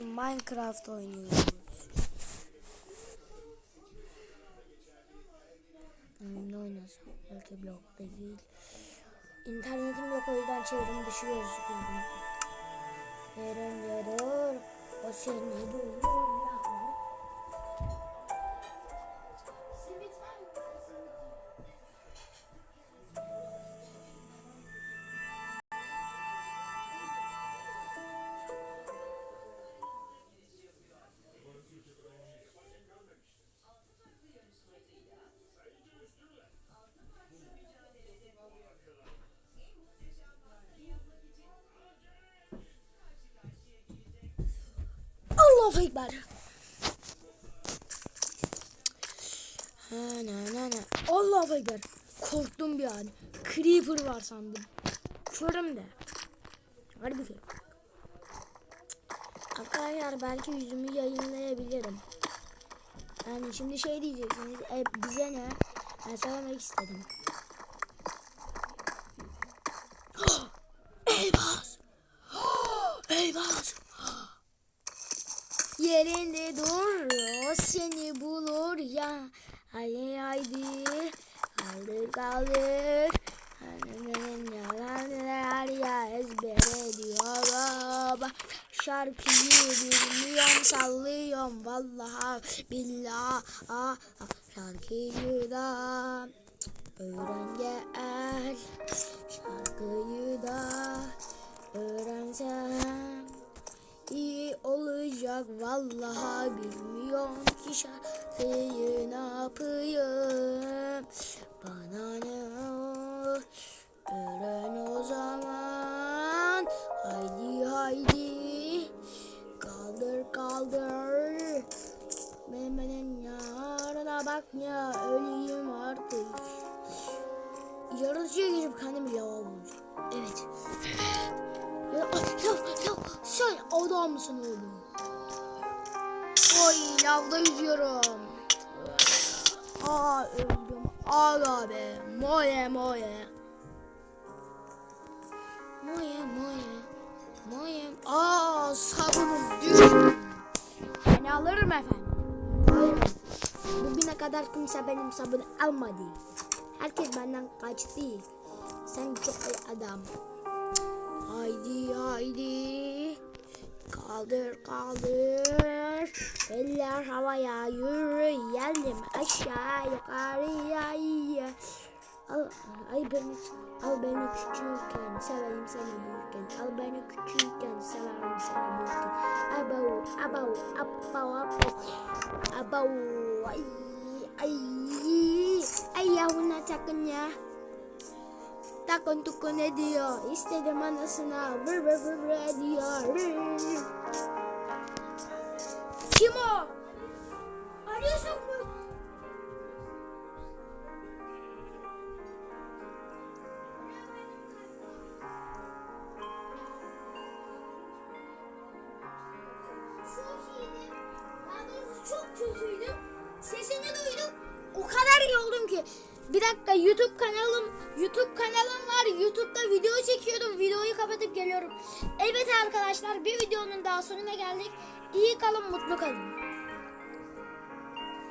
Minecraft oynuyoruz. Ne oynasam? Belki blok değil. İnternetim yok o yüzden çevrim dışı gözüküyor. Yarın yarın o seni bulur Allahu Ekber. Ha, na, na, na. Allahu Ekber. Korktum bir an. Creeper var sandım. Körüm de. Harbi ki. Arkadaşlar belki yüzümü yayınlayabilirim. Yani şimdi şey diyeceksiniz. E, bize ne? Ben söylemek istedim. Elmas. Yerinde dur o seni bulur ya. Haydi haydi kaldır kaldır. Annenin yalanlar ya ezber ediyorum. Şarkıyı bilmiyorum sallıyorum vallahi billahi. Ah, ah, Şarkıyı da öğren gel. Şarkıyı şarkıyı ne yapayım? Bana ne öğren o zaman. Haydi haydi. Kaldır kaldır. Benim yarına bak ya öleyim artık. Yaratıcıya geçip kendimi bulacağım evet. Ya, ya, ya, sen adam mısın oğlum? Lavda yüzüyorum. Aa öldüm. Aga be. Moye moye. Moye moye. Moye. Aa sabunum düştü. Ben alırım efendim. Alırım. Bugüne kadar kimse benim sabunu almadı. Herkes benden kaçtı. Sen çok iyi adam. Haydi haydi. Kaldır kaldır. Eller havaya yürüyelim aşağı yukarıya. ya. Al, ay beni, al beni küçükken seveyim seni büyükken. Al beni küçükken severim seni büyükken. Abav, abav, abav, abav, abav. Ay, ay, ay yavuna takın ya. Takın tukun ediyor. İstedim anasına. Vır vır vır ediyor. Çok iyiydim. Daha doğrusu çok kötüydüm. Sesini duydum. O kadar iyi oldum ki. Bir dakika YouTube kanalım YouTube kanalım var. YouTube'da video çekiyordum. Videoyu kapatıp geliyorum. Evet arkadaşlar bir videonun daha sonuna geldik. İyi kalın mutlu kalın.